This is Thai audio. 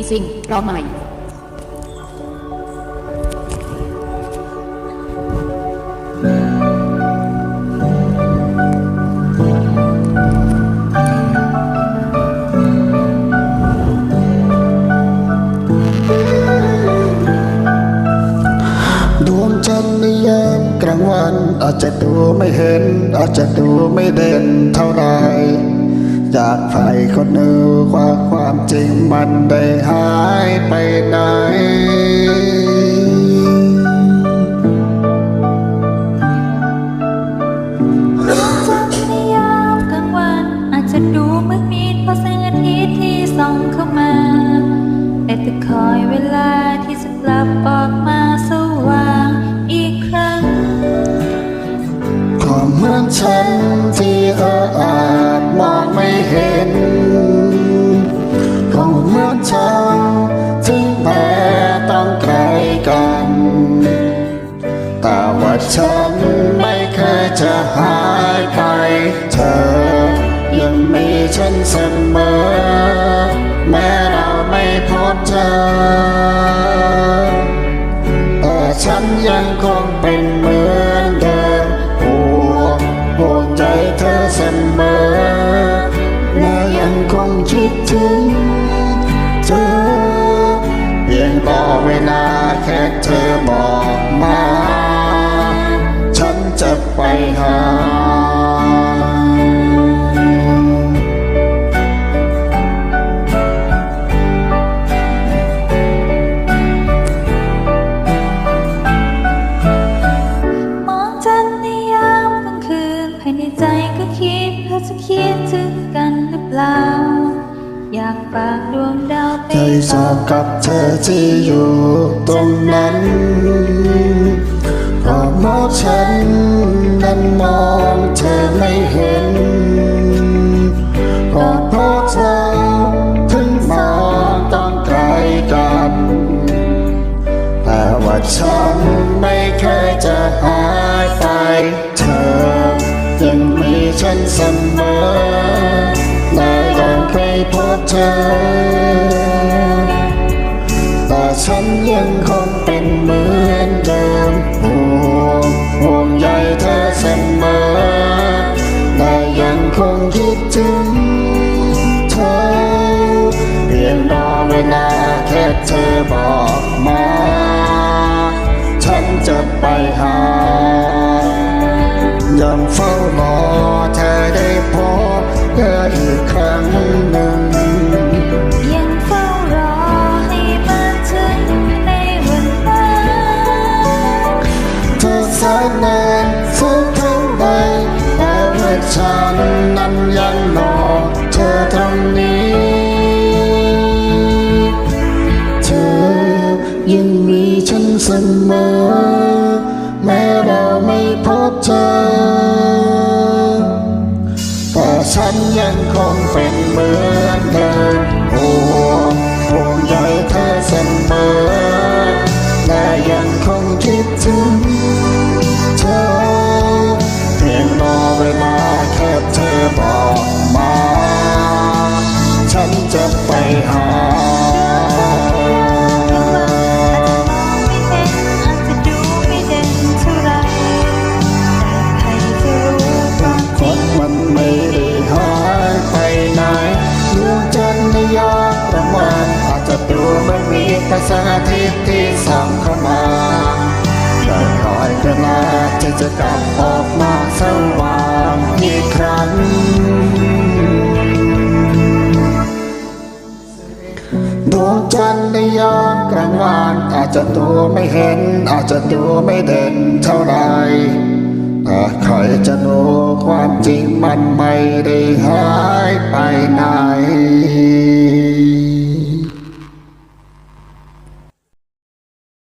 อีซิงรอใหม่ ดวงจันทร์ในยามกลางวัน อาจจะดูไม่เห็น อาจจะดูไม่เด่นเท่าไร อยากใครคนหนึ่งว่าความจริงมันได้หายไปไหนจันทร์ในยามกลางวัน อาจจะดูมืดมิดเพราะแสงอาทิตย์ที่ส่องเข้ามา แต่จะคอยเวลาที่จะกลับออกมาสว่างอีกครั้งก็เหมือนฉันที่เอออาจมองไม่ เห็นก็เหมือนฉันที่แม้ต้องไกลกัน แต่ว่าฉันไม่เคยจะหายไป เธอยังมีฉันเสมอ แม้เราไม่พบเจอ ถึงเธอเพียงรอเวลาแค่เธอบอกมา ฉันจะไปหามองจันในยามกลางคืนภายในใจก็คิดเธอจะคิดถึงกันหรือเปล่าากฝากดวงดาวไปใจสอบกับเธอที่อยู่ตรงนั้นเพราะมองฉันนั้นมองเธอไม่เห็นก็เพราะเธอถึงมองต้องไกลกัน แต่ว่าฉันไม่เคยจะหายไป เธอยังมีฉันเสมอ พบเธอ แต่ฉันยังคงเป็นเหมือนเดิมห่วงห่วงใยเธอเสมอและยังคงคิดถึงเธอเพียงรอเวลาแค่เธอบอกมา ฉันจะไปหา ฉันนั้นยังรอเธอตรงนี้ เธอยังมีฉันเสมอ แม้เราไม่พบเจอ แต่ฉันยังคงเป็นเหมือนเดิมห่วงห่วงใยเธอเสมอและยังคงคิดถึง มันมีแต่สาธิตย์ที่ส่งเข้ามาแต่คอยเวลาที่จะกลับออกมาสว่างอีกครั้งดวงจันทร์ในยามกลางวันอาจจะดูไม่เห็น อาจจะดูไม่เด่นเท่าไรแต่ใครจะรู้ความจริงมันไม่ได้หายไปไหน